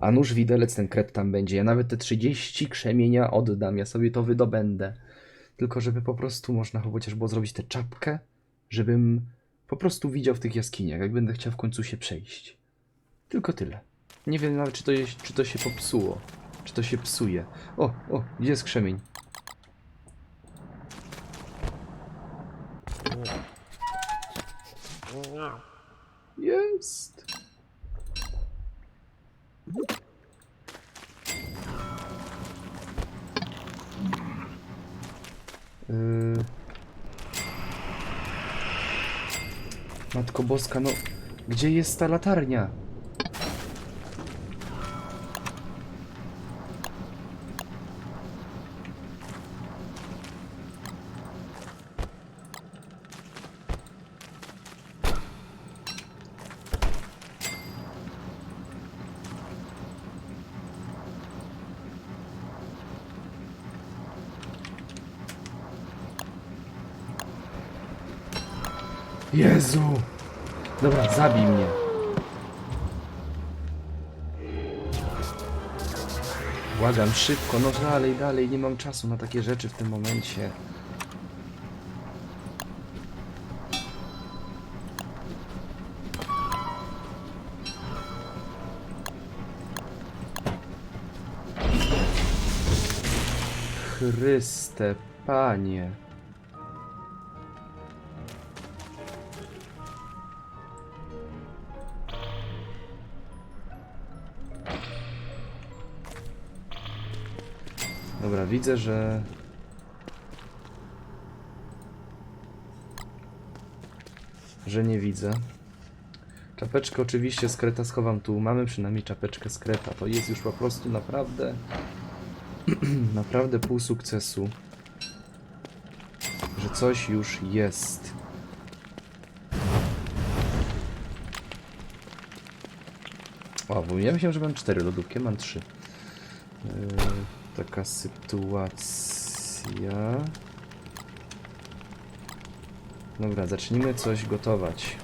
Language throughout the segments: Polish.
A nuż widelec ten kret tam będzie. Ja nawet te 30 krzemienia oddam. Ja sobie to wydobędę. Tylko żeby po prostu można chociaż było zrobić tę czapkę, żebym po prostu widział w tych jaskiniach, jak będę chciał w końcu się przejść. Tylko tyle. Nie wiem nawet, czy to, jest, czy to się popsuło. Czy to się psuje. O, o, gdzie jest krzemień? Jest. Yy... Matko Boska, no gdzie jest ta latarnia? Jezu! Dobra, zabij mnie. Błagam, szybko, no dalej, dalej, nie mam czasu na takie rzeczy w tym momencie. Chryste, panie. Widzę, że... Że nie widzę. Czapeczkę oczywiście z kreta schowam tu. Mamy przynajmniej czapeczkę z kreta. To jest już po prostu naprawdę... naprawdę pół sukcesu. Że coś już jest. O, bo ja myślałem, że mam cztery lodówki, mam trzy. Yy, taka sytuacja. Dobra, zacznijmy coś gotować.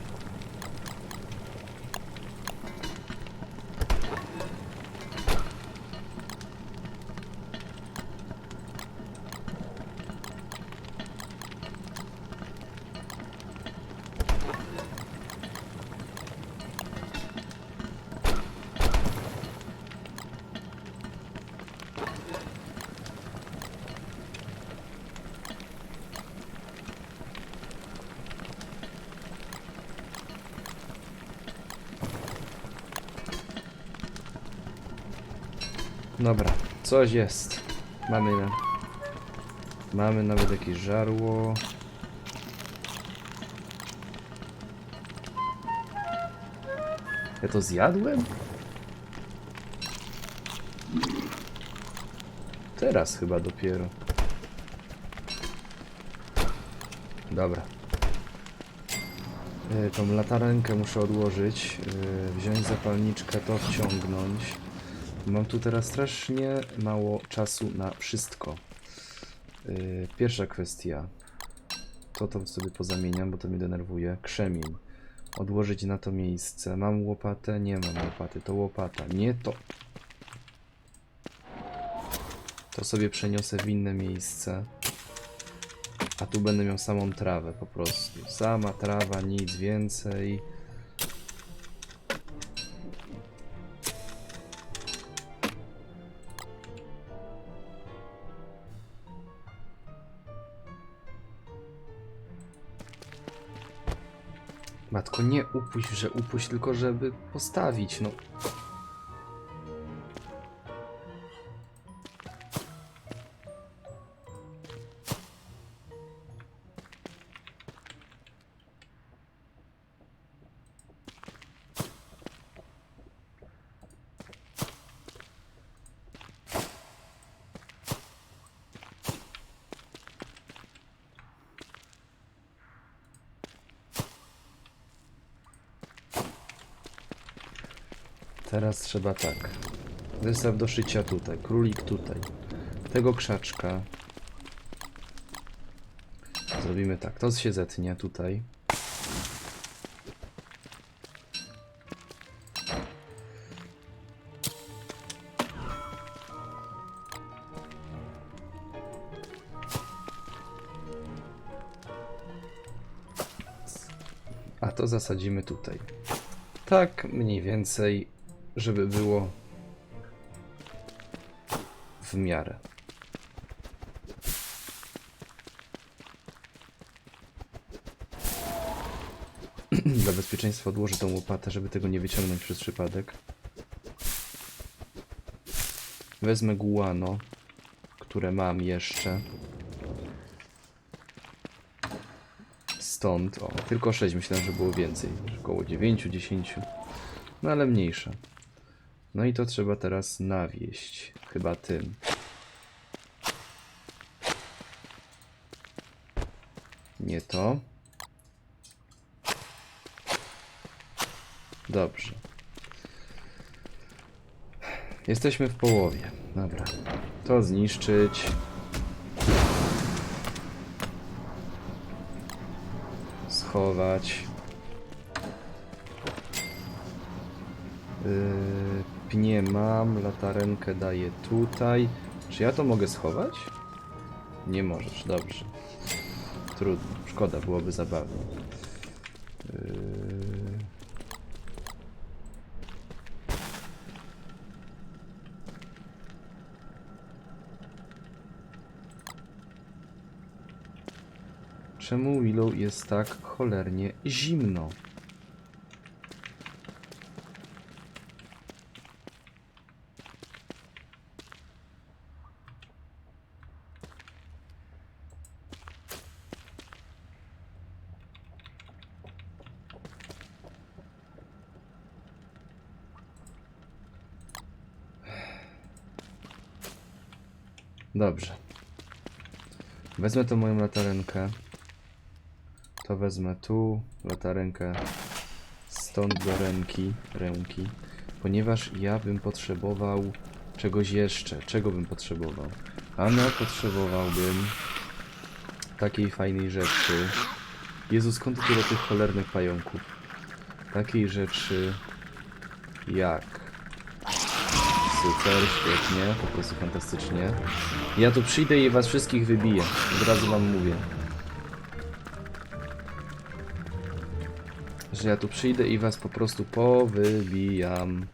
Coś jest. Mamy na... Mamy nawet jakieś żarło. Ja to zjadłem? Teraz chyba dopiero. Dobra. E, Tą latarenkę muszę odłożyć. e, Wziąć zapalniczkę, to wciągnąć. Mam tu teraz strasznie mało czasu na wszystko. Yy, pierwsza kwestia. To to sobie pozamieniam, bo to mnie denerwuje. Krzemień. Odłożyć na to miejsce. Mam łopatę? Nie mam łopaty. To łopata. Nie to. To sobie przeniosę w inne miejsce. A tu będę miał samą trawę po prostu. Sama trawa, nic więcej. Matko, nie upuść, że upuść, tylko żeby postawić, no. trzeba tak. Zestaw do szycia tutaj, królik tutaj. Tego krzaczka. Zrobimy tak, to się zetnie tutaj. A to zasadzimy tutaj. Tak mniej więcej żeby było w miarę. Dla bezpieczeństwa odłożę tą łopatę, żeby tego nie wyciągnąć przez przypadek. Wezmę guano, które mam jeszcze. Stąd, o, tylko 6, myślałem, że było więcej, około 9, 10. No ale mniejsza. No i to trzeba teraz nawieść, chyba tym. Nie to. Dobrze. Jesteśmy w połowie. Dobra. To zniszczyć. Schować. Yy, pnie mam, latarenkę daję tutaj. Czy ja to mogę schować? Nie możesz, dobrze. Trudno, szkoda, byłoby zabawnie. Yy... Czemu Willow jest tak cholernie zimno? Dobrze. Wezmę tą moją latarenkę. To wezmę tu, latarenkę stąd do ręki, ręki, ponieważ ja bym potrzebował czegoś jeszcze. Czego bym potrzebował? Ano, potrzebowałbym takiej fajnej rzeczy. Jezu, skąd tyle tych cholernych pająków? Takiej rzeczy jak... Super, świetnie, po prostu fantastycznie. Ja tu przyjdę i was wszystkich wybiję. Od razu wam mówię. Że ja tu przyjdę i was po prostu powybijam.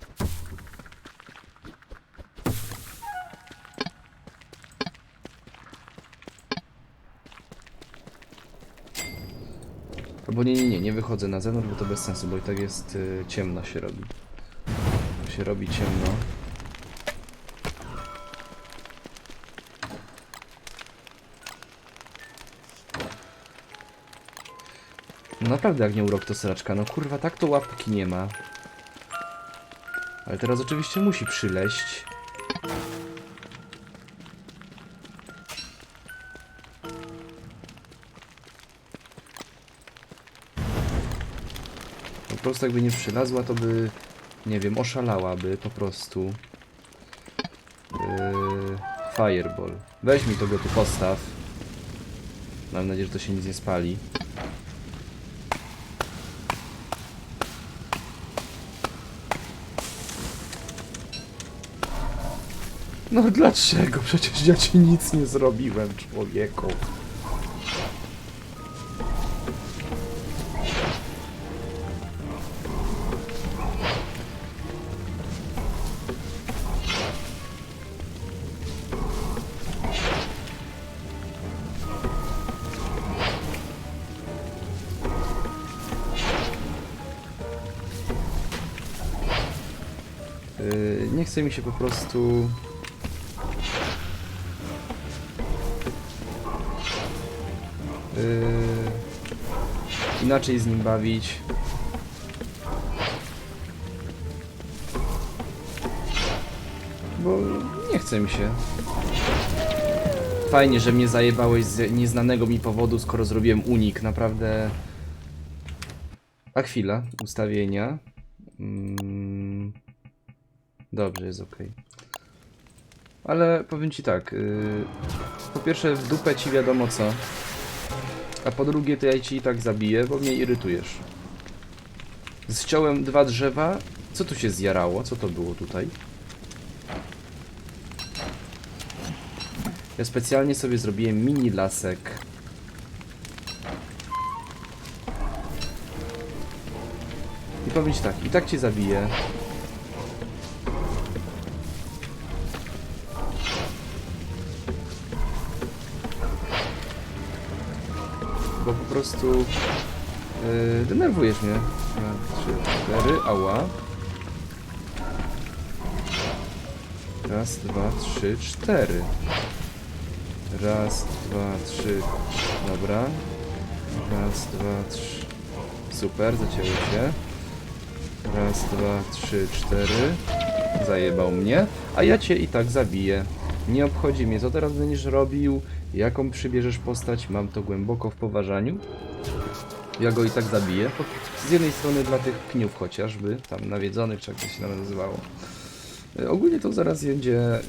Albo nie, nie, nie, nie wychodzę na zewnątrz, bo to bez sensu, bo i tak jest y, ciemno się robi. Się robi ciemno. No naprawdę jak nie urok to sraczka, no kurwa tak to łapki nie ma. Ale teraz oczywiście musi przyleść. Po prostu jakby nie przylazła, to by, nie wiem, oszalałaby po prostu. Yy, fireball. Weź mi to go tu postaw. Mam nadzieję, że to się nic nie spali. No dlaczego? Przecież ja ci nic nie zrobiłem, człowieku. Yy, nie chce mi się po prostu inaczej z nim bawić. Bo nie chce mi się. Fajnie, że mnie zajebałeś z nieznanego mi powodu, skoro zrobiłem unik. Naprawdę. A chwila, ustawienia. Mm, dobrze, jest ok. Ale powiem ci tak. Yy, po pierwsze, w dupę ci wiadomo co. A po drugie, to ja ci i tak zabiję, bo mnie irytujesz. Zciąłem dwa drzewa. Co tu się zjarało? Co to było tutaj? Ja specjalnie sobie zrobiłem mini lasek. powiem ci tak, i tak cię zabiję. Prostu yy, denerwujesz mnie. Dwa, trzy, cztery, ała. Raz, dwa, trzy, cztery. Raz, dwa, trzy. Dobra. Raz, dwa, trzy. Super, zacięło się. Raz, dwa, trzy, cztery. Zajebał mnie. A ja cię i tak zabiję. Nie obchodzi mnie, co teraz będziesz robił, jaką przybierzesz postać, mam to głęboko w poważaniu. Ja go i tak zabiję. Z jednej strony dla tych pniów chociażby, tam nawiedzonych, czy jak to się nazywało. Y, Ogólnie to zaraz będzie...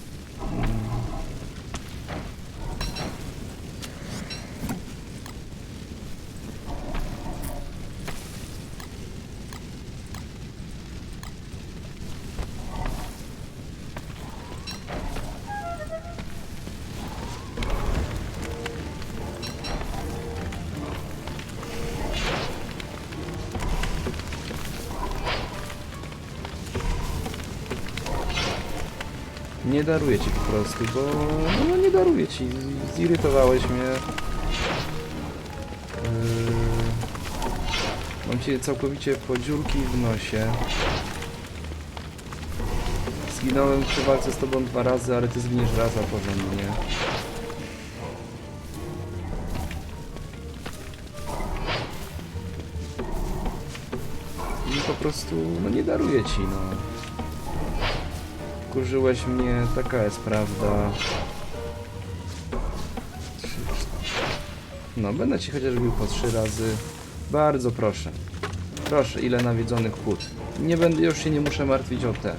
Nie daruję ci po prostu, bo... No nie daruję ci. Zirytowałeś mnie. Yy... Mam cię całkowicie po dziurki w nosie. Zginąłem przy walce z tobą dwa razy, ale ty zginiesz raz, a porządnie. I po prostu, no nie daruję ci, no. Kurzyłeś mnie, taka jest prawda. No, będę ci chociaż bił po trzy razy. Bardzo proszę. Proszę, ile nawiedzonych płód. Nie będę, już się nie muszę martwić o te.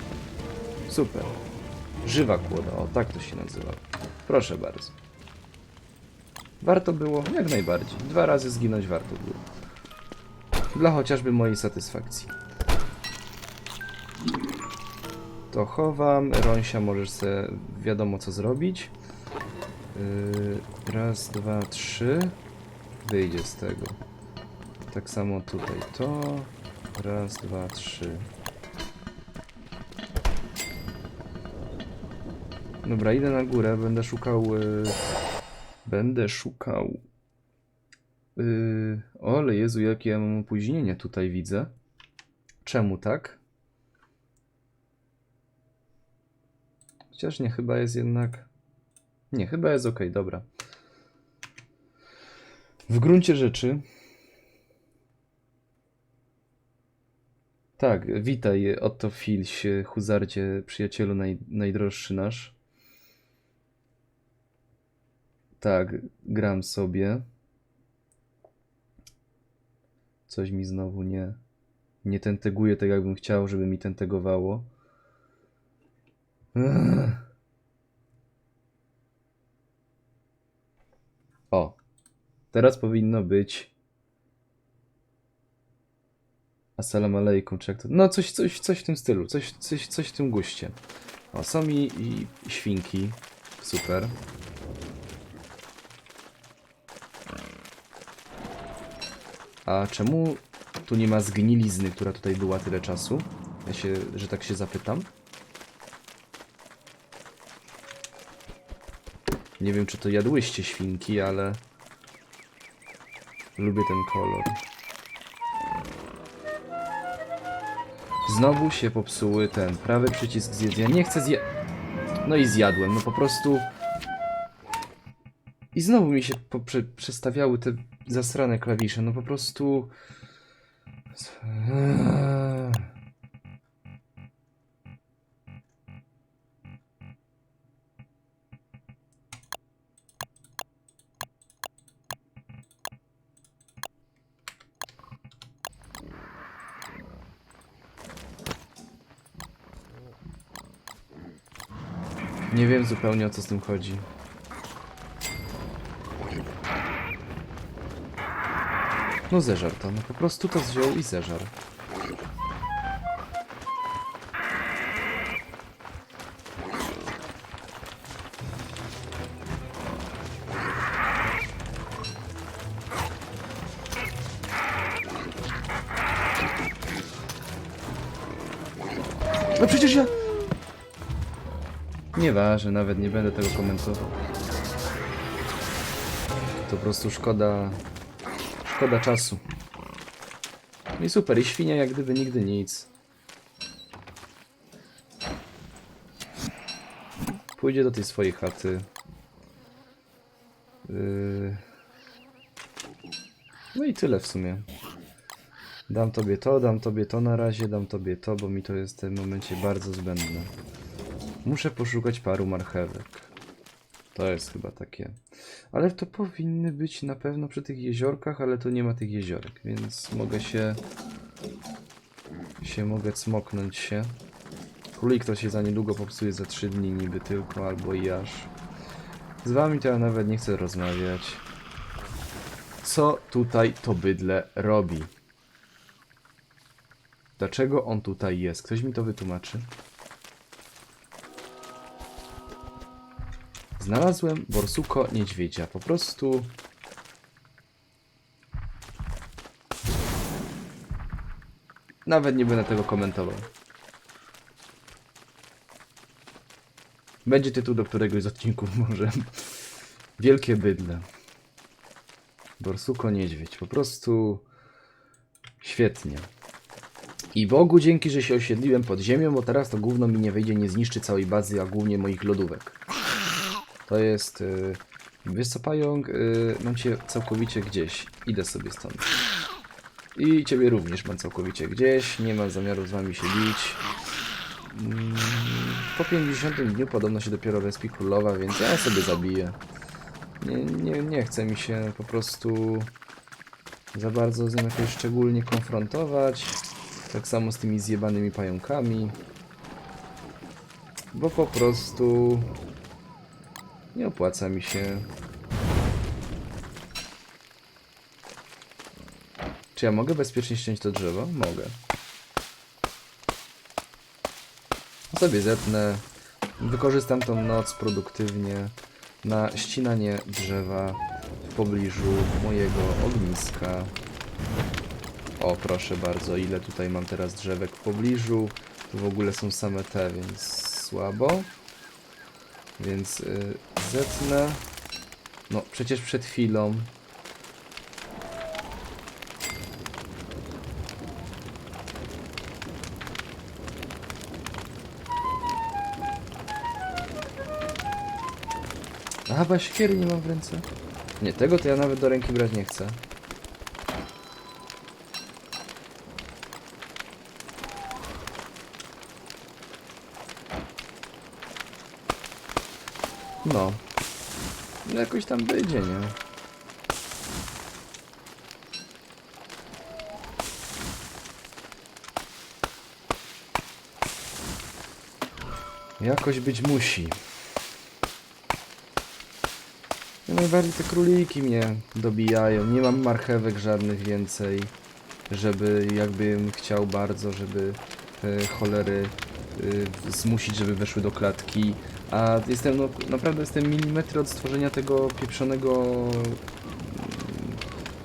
Super. Żywa kłoda, o tak to się nazywa. Proszę bardzo. Warto było? Jak najbardziej. Dwa razy zginąć warto było. Dla chociażby mojej satysfakcji. To chowam. Rąsia możesz sobie wiadomo co zrobić. Yy, raz, dwa, trzy. Wyjdzie z tego. Tak samo tutaj to. Raz, dwa, trzy. Dobra, idę na górę. Będę szukał. Yy, będę szukał. Yy, ole Jezu, jakie ja mam opóźnienie tutaj widzę. Czemu tak? Chociaż nie, chyba jest jednak. Nie, chyba jest ok, dobra. W gruncie rzeczy. Tak, witaj, oto Filś, Huzardzie, przyjacielu naj, najdroższy nasz. Tak, gram sobie. Coś mi znowu nie. Nie tenteguje tak, jakbym chciał, żeby mi tentegowało. O, teraz powinno być. Assalam alaikum, czy jak to. No, coś, coś, coś w tym stylu, coś, coś, coś w tym guście. O, są i świnki. Super. A czemu tu nie ma zgnilizny, która tutaj była tyle czasu? Ja się, że tak się zapytam. Nie wiem, czy to jadłyście świnki, ale lubię ten kolor. Znowu się popsuły ten prawy przycisk zjedz. Ja nie chcę zje... No i zjadłem, no po prostu... I znowu mi się poprze- przestawiały te zasrane klawisze, no po prostu... Eee. Nie wiem zupełnie o co z tym chodzi. No zeżar to, no po prostu to wziął i zeżar. Nieważne, nawet nie będę tego komentował. To po prostu szkoda... Szkoda czasu. No i super, i świnia jak gdyby nigdy nic. Pójdzie do tej swojej chaty. Yy... No i tyle w sumie. Dam tobie to, dam tobie to na razie, dam tobie to, bo mi to jest w tym momencie bardzo zbędne. Muszę poszukać paru marchewek. To jest chyba takie. Ale to powinny być na pewno przy tych jeziorkach, ale tu nie ma tych jeziorek, więc mogę się... się mogę cmoknąć się. Królik to się za niedługo popsuje za 3 dni niby tylko, albo i aż. Z wami to ja nawet nie chcę rozmawiać. Co tutaj to bydle robi? Dlaczego on tutaj jest? Ktoś mi to wytłumaczy? Znalazłem borsuko niedźwiedzia. Po prostu... Nawet nie będę tego komentował. Będzie tytuł do któregoś z odcinków może. Wielkie bydle. Borsuko niedźwiedź. Po prostu... Świetnie. I Bogu dzięki, że się osiedliłem pod ziemią, bo teraz to gówno mi nie wejdzie, nie zniszczy całej bazy, a głównie moich lodówek. To jest... Yy, wiesz co, pająk? Yy, mam cię całkowicie gdzieś. Idę sobie stąd. I ciebie również mam całkowicie gdzieś. Nie mam zamiaru z wami się bić. Mm, Po 50 dniu podobno się dopiero respi królowa, więc ja sobie zabiję. Nie, nie, nie chce mi się po prostu za bardzo z nim jakoś szczególnie konfrontować. Tak samo z tymi zjebanymi pająkami. Bo po prostu nie opłaca mi się. Czy ja mogę bezpiecznie ściąć to drzewo? Mogę. Sobie zetnę. Wykorzystam tą noc produktywnie na ścinanie drzewa w pobliżu mojego ogniska. O, proszę bardzo, ile tutaj mam teraz drzewek w pobliżu. Tu w ogóle są same te, więc słabo. Więc y, zetnę. No, przecież przed chwilą. A chyba siekiery nie mam w ręce. Nie, tego to ja nawet do ręki brać nie chcę. No. No jakoś tam będzie, nie? Jakoś być musi. No najbardziej te króliki mnie dobijają. Nie mam marchewek żadnych więcej. Żeby jakbym chciał bardzo, żeby te cholery zmusić, żeby weszły do klatki. A jestem, no naprawdę jestem milimetry od stworzenia tego pieprzonego mm,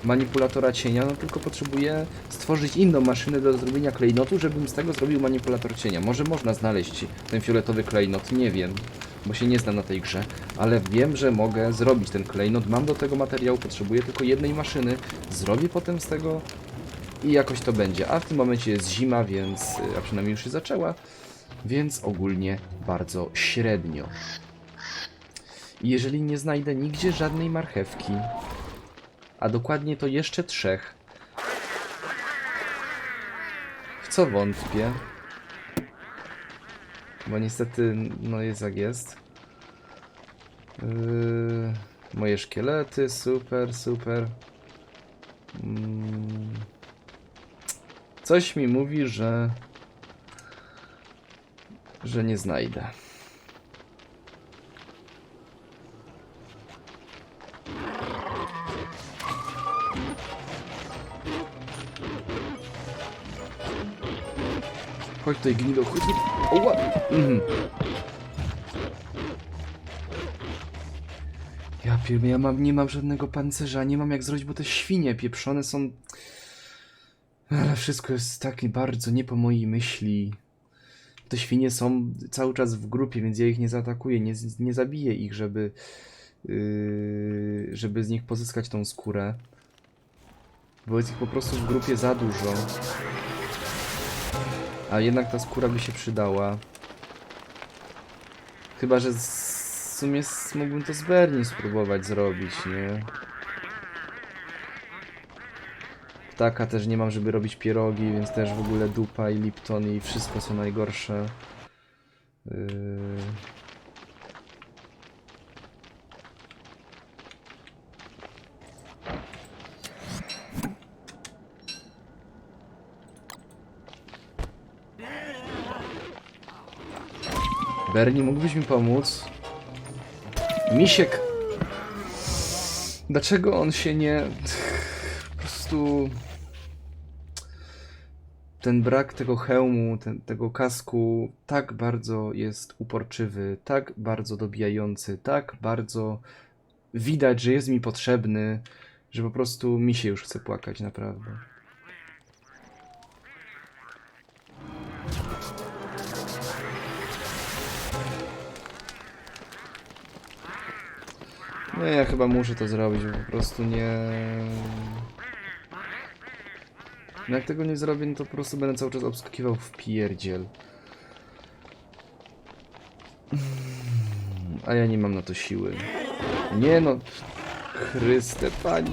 manipulatora cienia, no tylko potrzebuję stworzyć inną maszynę do zrobienia klejnotu, żebym z tego zrobił manipulator cienia. Może można znaleźć ten fioletowy klejnot, nie wiem, bo się nie znam na tej grze, ale wiem, że mogę zrobić ten klejnot, mam do tego materiału, potrzebuję tylko jednej maszyny, zrobię potem z tego i jakoś to będzie. A w tym momencie jest zima, więc, y, a przynajmniej już się zaczęła, więc ogólnie bardzo średnio. Jeżeli nie znajdę nigdzie żadnej marchewki, a dokładnie to jeszcze trzech, w co wątpię, bo niestety, no jest jak jest. Yy, moje szkielety, super, super. Mm. Coś mi mówi, że. Że nie znajdę. Chodź tutaj gnido, chodź. Oła! Mhm. Ja pierdolę, ja mam, nie mam żadnego pancerza, nie mam jak zrobić, bo te świnie pieprzone są... Ale wszystko jest takie bardzo nie po mojej myśli. Te świnie są cały czas w grupie, więc ja ich nie zaatakuję, nie, nie zabiję ich, żeby, yy, żeby z nich pozyskać tą skórę. Bo jest ich po prostu w grupie za dużo. A jednak ta skóra by się przydała. Chyba, że w sumie mógłbym to z Bernie spróbować zrobić, nie? Ptaka też nie mam, żeby robić pierogi, więc też w ogóle dupa i Lipton i wszystko są najgorsze. Yy... Bernie, mógłbyś mi pomóc? Misiek! Dlaczego on się nie... Po prostu... Ten brak tego hełmu, ten, tego kasku tak bardzo jest uporczywy, tak bardzo dobijający, tak bardzo widać, że jest mi potrzebny, że po prostu mi się już chce płakać, naprawdę. Nie, ja chyba muszę to zrobić, bo po prostu nie... No jak tego nie zrobię, no to po prostu będę cały czas obskakiwał w pierdziel. Mm, A ja nie mam na to siły. Nie no, Chryste, Panie.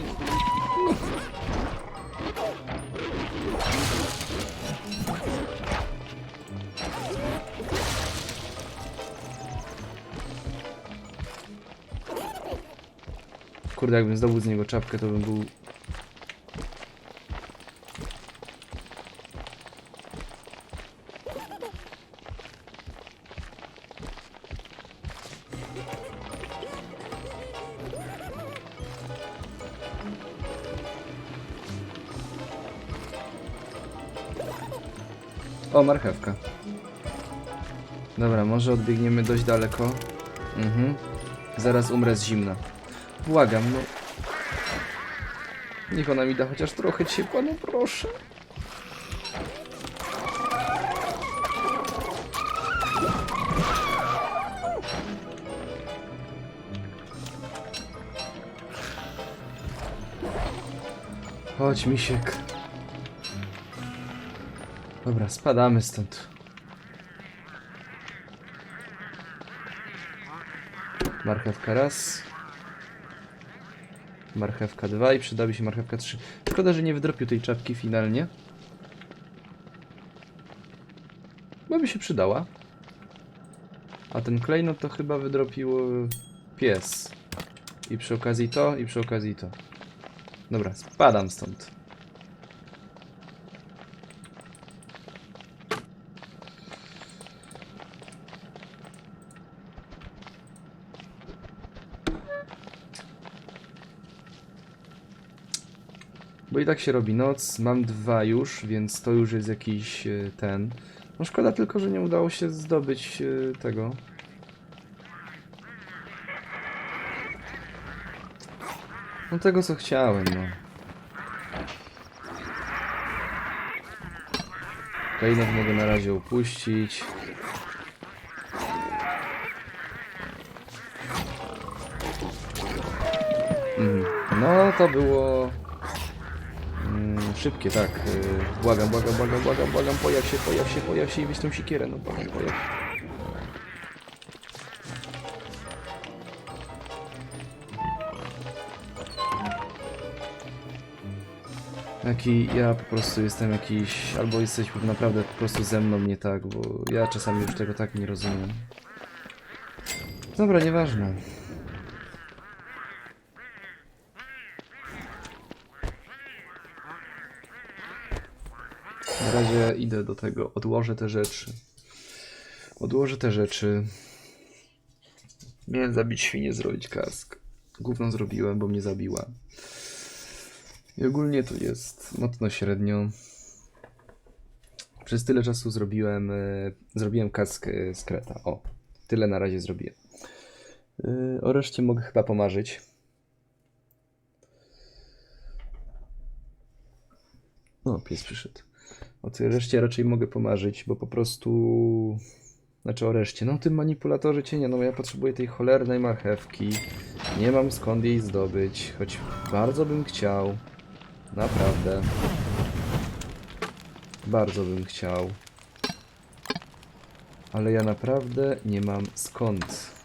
Kurde, jakbym zdobył z niego czapkę, to bym był... marchewka. Dobra, może odbiegniemy dość daleko. Mhm. Zaraz umrę z zimna. Błagam, no. Niech ona mi da chociaż trochę ciepła, no proszę. Chodź, misiek. Dobra, spadamy stąd. Marchewka raz. Marchewka 2 i przydałaby się marchewka 3. Szkoda, że nie wydropił tej czapki finalnie. Bo by się przydała. A ten klejnot to chyba wydropił e, pies. I przy okazji to, i przy okazji to. Dobra, spadam stąd. Bo i tak się robi noc, mam dwa już, więc to już jest jakiś e, ten. No szkoda tylko, że nie udało się zdobyć e, tego. No tego co chciałem, no. Klejnot mogę na razie upuścić. Mm, No to było szybkie, tak. y, Błagam, błagam, błagam, błagam, błagam, pojaw się, pojaw się, pojaw się i weź tą sikierę, no błagam, pojaw się. Jaki ja po prostu jestem jakiś, albo jesteś naprawdę po prostu ze mną nie tak, bo ja czasami już tego tak nie rozumiem. Dobra, nieważne. Na razie idę do tego, odłożę te rzeczy. Odłożę te rzeczy. Miałem zabić świnię, zrobić kask. Gówno zrobiłem, bo mnie zabiła. I ogólnie to jest mocno średnio. Przez tyle czasu zrobiłem, e, zrobiłem kask e, z kreta. O, tyle na razie zrobiłem. E, o reszcie mogę chyba pomarzyć. O, pies przyszedł. O tej reszcie raczej mogę pomarzyć, bo po prostu... Znaczy o reszcie. No tym manipulatorze cienia, no ja potrzebuję tej cholernej marchewki. Nie mam skąd jej zdobyć, choć bardzo bym chciał. Naprawdę. Bardzo bym chciał. Ale ja naprawdę nie mam skąd.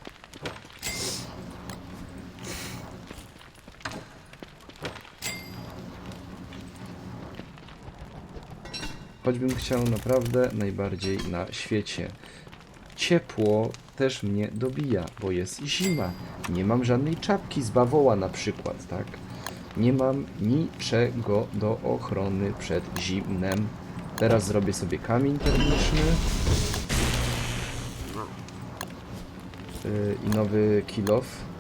Choćbym chciał naprawdę najbardziej na świecie. Ciepło też mnie dobija, bo jest zima. Nie mam żadnej czapki z bawoła na przykład, tak? Nie mam niczego do ochrony przed zimnem. Teraz zrobię sobie kamień termiczny. Yy, I nowy kill off.